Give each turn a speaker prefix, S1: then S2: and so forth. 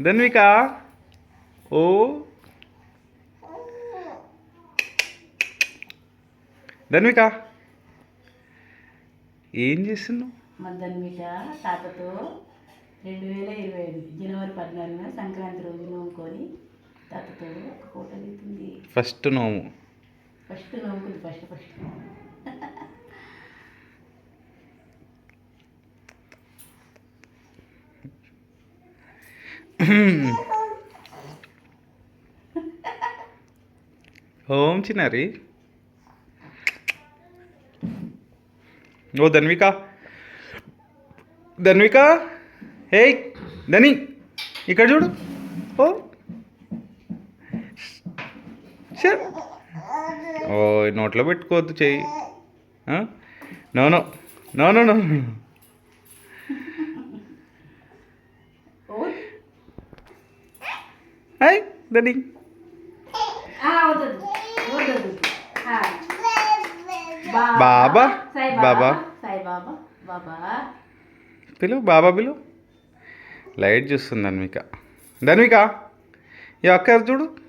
S1: ధన్విక? ఓ? ధన్విక? ఏం చేస్తున్నావు?
S2: మద్దన్మిక తాతతో రెండు వేల ఇరవై ఐదు జనవరి పద్నాలుగున సంక్రాంతి రోజు నూముకొని తాతతో ఒక ఫోటో దిగుతుంది.
S1: ఫస్ట్ నోము.
S2: ఫస్ట్ నవ్వుకుంది ఫస్ట్ ఫస్ట్. Hmm.
S1: ఓం చిన్నారి. ఓ ధన్విక. ధన్విక? హే ధని ఇక్కడ చూడు. ఓ. ఓ నోట్లో పెట్టుకోవద్దు చెయ్యి. No. No no no no
S2: ఓ
S1: హాయ్
S2: ఆ.
S1: బాబా. బాబా.
S2: బాబా? సాయి బాబా? బాబా?
S1: పిలు బాబా పిలు. లైట్ చూస్తుంది ధన్విక. ధన్విక ఈ అక్క చూడు?